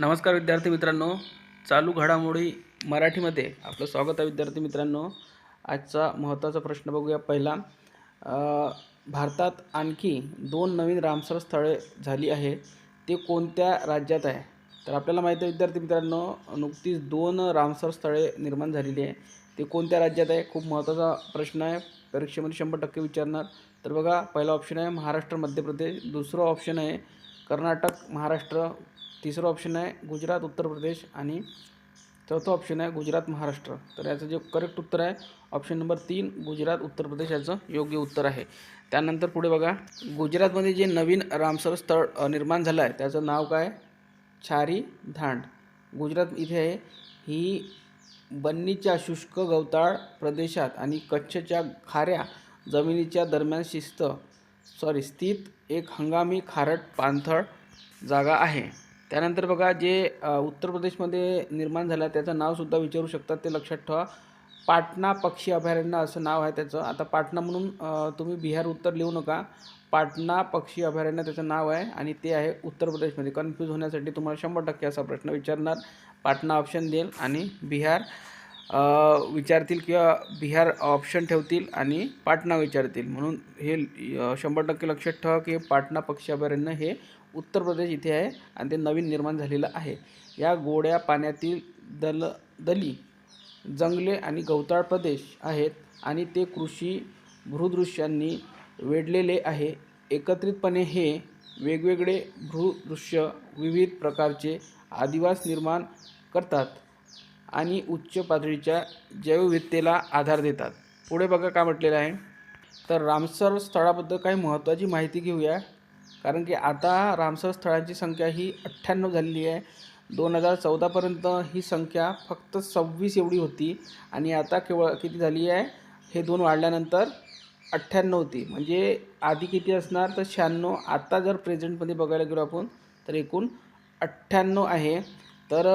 नमस्कार विद्यार्थी मित्रांनो. चालू घडामोडी मराठीमध्ये. आपलं स्वागत आहे विद्यार्थी मित्रांनो. आजचा महत्त्वाचा प्रश्न बघूया पहिला. भारतात आणखी दोन नवीन रामसर स्थळे झाली आहे ते कोणत्या राज्यात आहे? तर आपल्याला माहिती आहे विद्यार्थी मित्रांनो नुकतीच दोन रामसर स्थळे निर्माण झालेली आहे ते कोणत्या राज्यात आहे? खूप महत्त्वाचा प्रश्न आहे. परीक्षेमध्ये शंभर टक्के विचारणार. तर बघा पहिला ऑप्शन आहे महाराष्ट्र मध्य प्रदेश. दुसरं ऑप्शन आहे कर्नाटक महाराष्ट्र. तिसरं ऑप्शन आहे गुजरात उत्तर प्रदेश आणि चौथं ऑप्शन आहे गुजरात महाराष्ट्र. तर याचं जे करेक्ट उत्तर आहे ऑप्शन नंबर तीन गुजरात उत्तर प्रदेश याचं योग्य उत्तर आहे. त्यानंतर पुढे बघा गुजरातमध्ये जे नवीन रामसर स्थळ निर्माण झालं आहे त्याचं नाव काय छारी धांड. गुजरात इथे आहे ही बन्नीच्या शुष्क गवताळ प्रदेशात आणि कच्छच्या खाऱ्या जमिनीच्या दरम्यान शिस्त सॉरी स्थित एक हंगामी खारट पाणथळ जागा आहे. त्यानंतर बघा जे उत्तर प्रदेशमध्ये निर्माण झालं आहे त्याचं नावसुद्धा विचारू शकतात ते लक्षात ठेवा. पाटणा पक्षी अभयारण्य असं नाव आहे त्याचं. आता पाटणा म्हणून तुम्ही बिहार उत्तर लिहू नका. पाटणा पक्षी अभयारण्य त्याचं नाव आहे आणि ते आहे उत्तर प्रदेशमध्ये. कन्फ्यूज होण्यासाठी तुम्हाला शंभर टक्के असा प्रश्न विचारणार. पाटणा ऑप्शन देईल आणि बिहार विचारतील किंवा बिहार ऑप्शन ठेवतील आणि पाटणा विचारतील. म्हणून हे शंभर टक्के लक्षात ठेवा की पाटणा पक्षी अभयारण्य हे उत्तर प्रदेश इथे आहे आणि ते नवीन निर्माण झालेलं आहे. या गोड्या पाण्यातील दल दली जंगले आणि गवताळ प्रदेश आहेत आणि ते कृषी भूदृश्यांनी वेढलेले आहे. एकत्रितपणे हे वेगवेगळे भूदृश्य विविध प्रकारचे आदिवास निर्माण करतात आणि उच्च पातळीच्या जैवविविधतेला आधार देतात. पुढे बघा काय म्हटलेलं आहे. तर रामसर स्थळाबद्दल काही महत्त्वाची माहिती घेऊया. कारण की आता रामसर स्थळांची संख्या ही अठ्ठ्याण्णव झालेली आहे. दोन हजार चौदापर्यंत ही संख्या फक्त सव्वीस एवढी होती आणि आता केवळ किती झाली आहे? हे दोन वाढल्यानंतर अठ्ठ्याण्णव होती. म्हणजे आधी किती असणार? तर शहाण्णव. आता जर प्रेझेंटमध्ये बघायला गेलो आपण तर एकूण अठ्ठ्याण्णव आहे. तर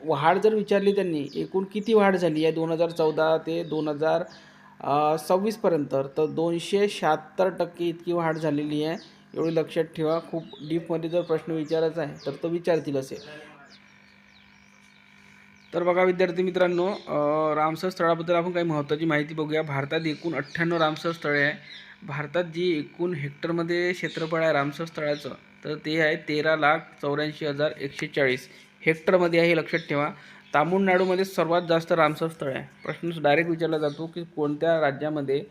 वाढ जर विचारली त्यांनी एकूण किती वाढ झाली आहे दोन हजार चौदा ते दोन हजार सव्वीसपर्यंत? तर दोनशे शहात्तर टक्के इतकी वाढ झालेली आहे. एवढी लक्षात ठेवा. खूप डीपमध्ये जर प्रश्न विचारायचा आहे तर तो विचारतील असे. तर बघा विद्यार्थी मित्रांनो रामसर स्थळाबद्दल आपण काही महत्त्वाची माहिती बघूया. भारतात एकूण अठ्ठ्याण्णव रामसर स्थळे आहे भारतात जी एकूण हेक्टरमध्ये क्षेत्रफळ आहे रामसर स्थळाचं तर ते आहे तेरा लाख चौऱ्याऐंशी हजार एकशे चाळीस. हेक्टरमध्ये आहे हे लक्षात ठेवा. तामिळनाडूमध्ये सर्वात जास्त रामसर स्थळ आहे. प्रश्न डायरेक्ट विचारला जातो की कोणत्या राज्यामध्ये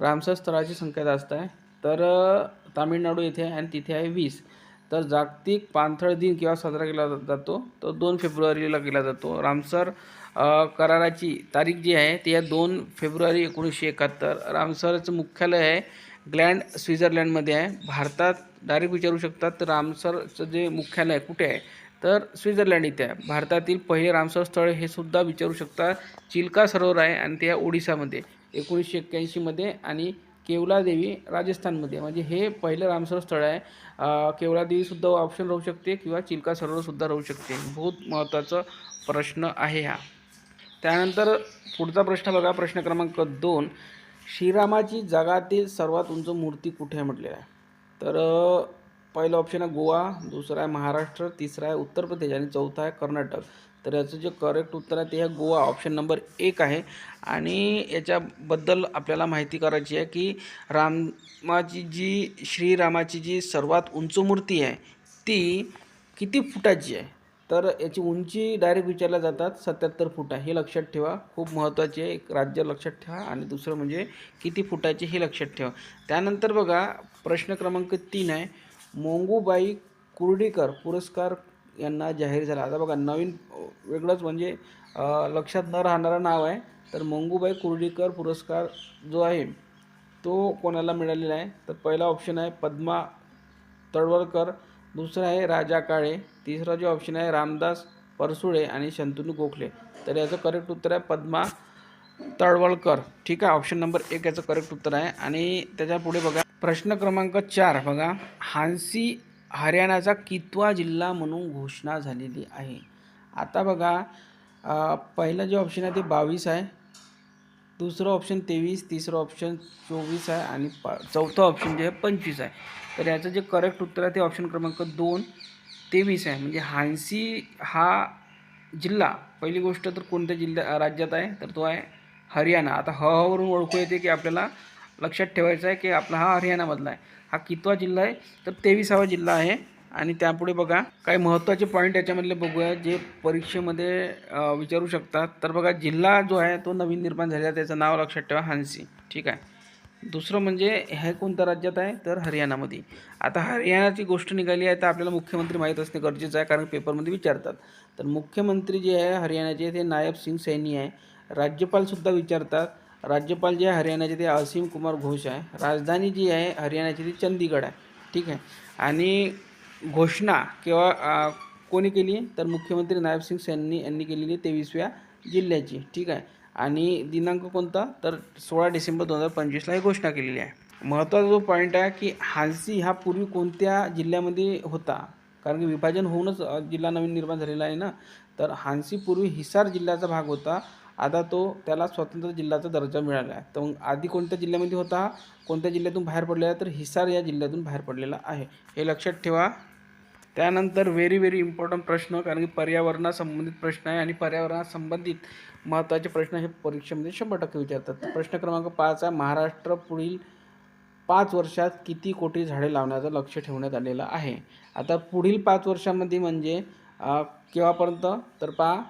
रामसर स्थळाची संख्या जास्त आहे? तर तामिळनाडू येथे आहे आणि तिथे आहे वीस. तर जागतिक पाणथळ दिन केव्हा साजरा केला जातो? तर दोन फेब्रुवारीला केला जातो. रामसर कराराची तारीख जी आहे ती आहे दोन फेब्रुवारी एकोणीसशे एकाहत्तर. रामसरचं मुख्यालय आहे ग्लँड स्वित्झर्लंडमध्ये आहे. भारतात डायरेक्ट विचारू शकतात तर रामसरचं जे मुख्यालय आहे कुठे आहे? तर स्वित्झर्लंड इथे आहे. भारतातील पहिले रामसर स्थळ हे सुद्धा विचारू शकता. चिल्का सरोवर आहे आणि ते आहे ओडिसामध्ये एकोणीसशे एक्क्याऐंशीमध्ये आणि केवलादेवी राजस्थानमध्ये. म्हणजे हे पहिलं रामसर स्थळ आहे. केवलादेवीसुद्धा ऑप्शन राहू शकते किंवा चिल्का सरोवरसुद्धा राहू शकते. बहुत महत्त्वाचा प्रश्न आहे हा. त्यानंतर पुढचा प्रश्न बघा. प्रश्न क्रमांक दोन. श्रीरामाची जगातील सर्वात उंच मूर्ती कुठे आहे म्हटलेलं आहे? तर पहिलं ऑप्शन आहे गोवा दुसरा आहे महाराष्ट्र तिसरा आहे उत्तर प्रदेश आणि चौथा आहे कर्नाटक. तर याचं जे करेक्ट उत्तर आहे ते आहे गोवा ऑप्शन नंबर एक आहे. आणि याच्याबद्दल आपल्याला माहिती करायची आहे की रामाची जी श्रीरामाची जी सर्वात उंच मूर्ती आहे ती किती फुटाची आहे? तर याची उंची डायरेक्ट विचारल्या जातात सत्याहत्तर फूट. आहे हे लक्षात ठेवा. खूप महत्त्वाचे आहे. एक राज्य लक्षात ठेवा. आणि दुसरं म्हणजे किती फुटाचे हे लक्षात ठेवा. त्यानंतर बघा प्रश्न क्रमांक तीन आहे. मोंगूबाई कुर्डीकर पुरस्कार यांना जाहीर झाला. आता बघा नवीन वेगळंच म्हणजे लक्षात न राहणारं नाव आहे. तर मंगूबाई कुर्डीकर पुरस्कार जो आहे तो कोणाला मिळालेला आहे? तर पहिला ऑप्शन आहे पद्मा तळवळकर दुसरा आहे राजा काळे. तिसरा जो ऑप्शन आहे रामदास परसुळे आणि शंतनू गोखले. तर याचं करेक्ट उत्तर आहे पद्मा तळवळकर ठीक आहे ऑप्शन नंबर एक याचं करेक्ट उत्तर आहे. आणि त्याच्या पुढे बघा प्रश्न क्रमांक चार बघा. हान्सी हरियाणाचा कितवा जिल्हा म्हणून घोषणा झालेली आहे. आता बघा पहिलं जे ऑप्शन आहे ते बावीस आहे. दुसरं ऑप्शन तेवीस तिसरं ऑप्शन चोवीस आहे आणि पा चौथं ऑप्शन जे आहे पंचवीस आहे. तर याचं जे करेक्ट उत्तर आहे ते ऑप्शन क्रमांक दोन तेवीस आहे. म्हणजे हान्सी हा जिल्हा पहिली गोष्ट तर कोणत्या जिल्ह्या राज्यात आहे? तर तो आहे हरियाणा. आता ह ओळखू येते की आपल्याला लक्षात ठेवायचं आहे की आपला हा हरियाणामधला आहे. हा कितवा जिल्हा आहे? तर तेविसावा जिल्हा आहे. आणि त्यापुढे बघा काही महत्त्वाचे पॉईंट याच्यामधले बघूया जे परीक्षेमध्ये विचारू शकतात. तर बघा जिल्हा जो आहे तो नवीन निर्माण झालेला आहे, त्याचं नाव लक्षात ठेवा हान्सी. ठीक आहे? दुसरं म्हणजे हे कोणत्या राज्यात आहे? तर हरियाणामध्ये. आता हरियाणाची गोष्ट निघाली आहे तर आपल्याला मुख्यमंत्री माहीत असणे गरजेचं आहे कारण पेपरमध्ये विचारतात. तर मुख्यमंत्री जे आहे हरियाणाचे ते नायब सिंग सैनी आहे. राज्यपालसुद्धा विचारतात राज्यपाल जे आहे हरियाणाचे ते असीम कुमार घोष आहे. राजधानी जी आहे हरियाणाची ती चंदीगड आहे. ठीक आहे? आणि घोषणा किंवा कोणी केली? तर मुख्यमंत्री नायब सिंग सैनी यांनी केलेली तेवीसव्या जिल्ह्याची. ठीक आहे? आणि दिनांक कोणता? तर सोळा डिसेंबर दोन हजार पंचवीसला ही घोषणा केलेली आहे. महत्त्वाचा जो पॉईंट आहे की हांसी हा पूर्वी कोणत्या जिल्ह्यामध्ये होता? कारण की विभाजन होऊनच जिल्हा नवीन निर्माण झालेला आहे ना? तर हांसी पूर्वी हिसार जिल्ह्याचा भाग होता. आता तो त्याला स्वतंत्र जिल्ह्याचा दर्जा मिळाला आहे. तर मग आधी कोणत्या जिल्ह्यामध्ये होता? कोणत्या जिल्ह्यातून बाहेर पडलेला आहे? तर हिसार या जिल्ह्यातून बाहेर पडलेला आहे. हे लक्षात ठेवा. त्यानंतर व्हेरी व्हेरी इम्पॉर्टंट प्रश्न कारण की पर्यावरणासंबंधित प्रश्न आहे आणि पर्यावरणासंबंधित महत्त्वाचे प्रश्न हे परीक्षेमध्ये शंभर टक्के विचारतात. प्रश्न क्रमांक पाच आहे महाराष्ट्र पुढील पाच वर्षात किती कोटी झाडे लावण्याचं लक्ष ठेवण्यात आलेलं आहे? आता पुढील पाच वर्षामध्ये म्हणजे केव्हापर्यंत? तर पहा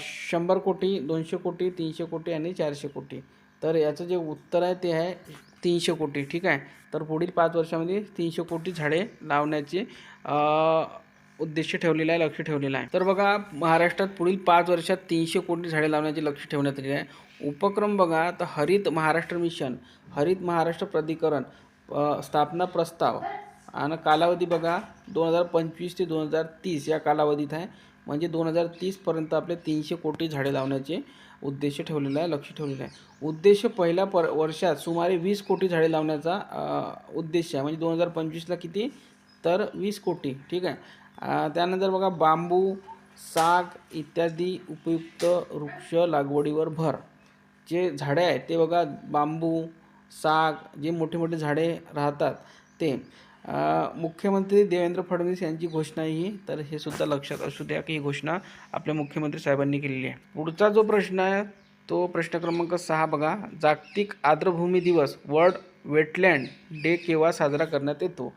शंभर कोटी दोनशे कोटी तीनशे कोटी आणि चारशे कोटी. तर याचं जे उत्तर आहे ते आहे तीनशे कोटी ठीक आहे? तर पुढील पाच वर्षामध्ये तीनशे कोटी झाडे लावण्याचे उद्देश ठेवलेला आहे लक्ष ठेवलेलं आहे. तर बघा महाराष्ट्रात पुढील पाच वर्षात तीनशे कोटी झाडे लावण्याचे लक्ष ठेवण्यात आलेले आहे. उपक्रम बघा तर हरित महाराष्ट्र मिशन हरित महाराष्ट्र प्राधिकरण स्थापना प्रस्ताव आणि कालावधी बघा दोन हजार पंचवीस ते दोन हजार तीस या कालावधीत आहे. म्हणजे दोन हजार तीसपर्यंत आपले तीनशे कोटी झाडे लावण्याचे उद्देश ठेवलेला आहे लक्ष ठेवलेलं आहे. उद्देश पहिल्या पर वर्षात सुमारे वीस कोटी झाडे लावण्याचा उद्देश आहे. म्हणजे दोन हजार पंचवीसला किती? तर वीस कोटी ठीक आहे. त्यानंतर बघा बांबू साग इत्यादी उपयुक्त वृक्ष लागवडीवर भर. जे झाडे आहेत ते बघा बांबू साग जे मोठे मोठे झाडे राहतात ते. मुख्यमंत्री देवेंद्र फडणवीस यांची घोषणा ही तर हे सुद्धा लक्षात असू द्या की ही घोषणा आपल्या मुख्यमंत्री साहेबांनी केलेली आहे. पुढचा जो प्रश्न आहे तो प्रश्न क्रमांक सहा बघा. जागतिक आर्द्रभूमी दिवस वर्ल्ड वेटलँड डे केव्हा साजरा करण्यात येतो?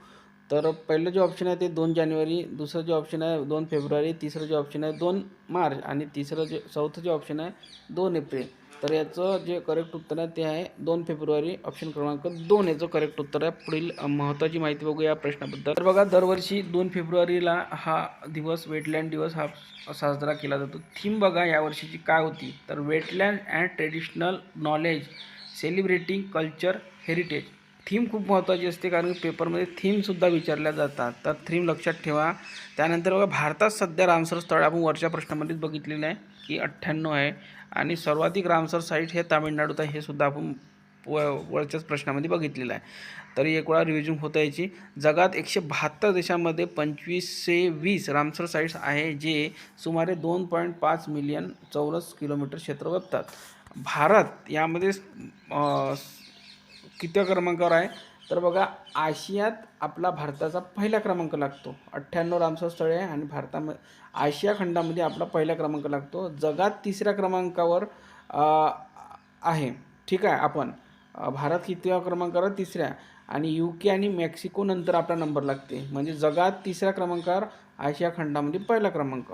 तर पहिलं जे ऑप्शन आहे ते दोन जानेवारी दुसरं जे ऑप्शन आहे दोन फेब्रुवारी तिसरं जे ऑप्शन आहे दोन मार्च आणि तिसरं जे चौथं जे ऑप्शन आहे दोन एप्रिल. तर याचं जे करेक्ट उत्तर आहे ते आहे दोन फेब्रुवारी ऑप्शन क्रमांक दोन याचं करेक्ट उत्तर आहे. पुढील महत्त्वाची माहिती बघूया या प्रश्नाबद्दल. तर बघा दरवर्षी दोन फेब्रुवारीला हा दिवस वेटलँड दिवस हा साजरा केला जातो. थीम बघा यावर्षीची काय होती. तर wetland and traditional knowledge celebrating culture heritage theme खूप महत्त्वाची असते कारण की पेपरमध्ये थीमसुद्धा विचारल्या जातात. तर थीम लक्षात ठेवा. त्यानंतर बघा भारतात सध्या रामसर स्थळ आपण वरच्या प्रश्नामध्येच बघितलेलं आहे की अठ्ठ्याण्णव आहे आणि सर्वाधिक रामसर साईट हे तामिळनाडूत आहे हे सुद्धा आपण व वरच्याच प्रश्नामध्ये बघितलेलं आहे. तरी एक वेळा रिव्हिजन होता याची जगात एकशे बहात्तर देशामध्ये पंचवीसशे वीस रामसर साईट्स आहे जे सुमारे दोन पॉईंट पाच मिलियन चौरस किलोमीटर क्षेत्र व्यापतात भारत यामध्ये कितव्या क्रमांकावर आहे? तर बघा आशियात आपला भारताचा पहिला क्रमांक लागतो. अठ्ठ्याण्णव रामसर स्थळे आहे आणि भारताम आशिया खंडामध्ये आपला पहिला क्रमांक लागतो. जगात तिसऱ्या क्रमांकावर आहे. ठीक आहे आपण. भारत कितव्या क्रमांकावर आहे? तिसऱ्या. आणि यू के आणि मेक्सिको नंतर आपला नंबर लागते. म्हणजे जगात तिसऱ्या क्रमांकावर आशिया खंडामध्ये पहिला क्रमांक.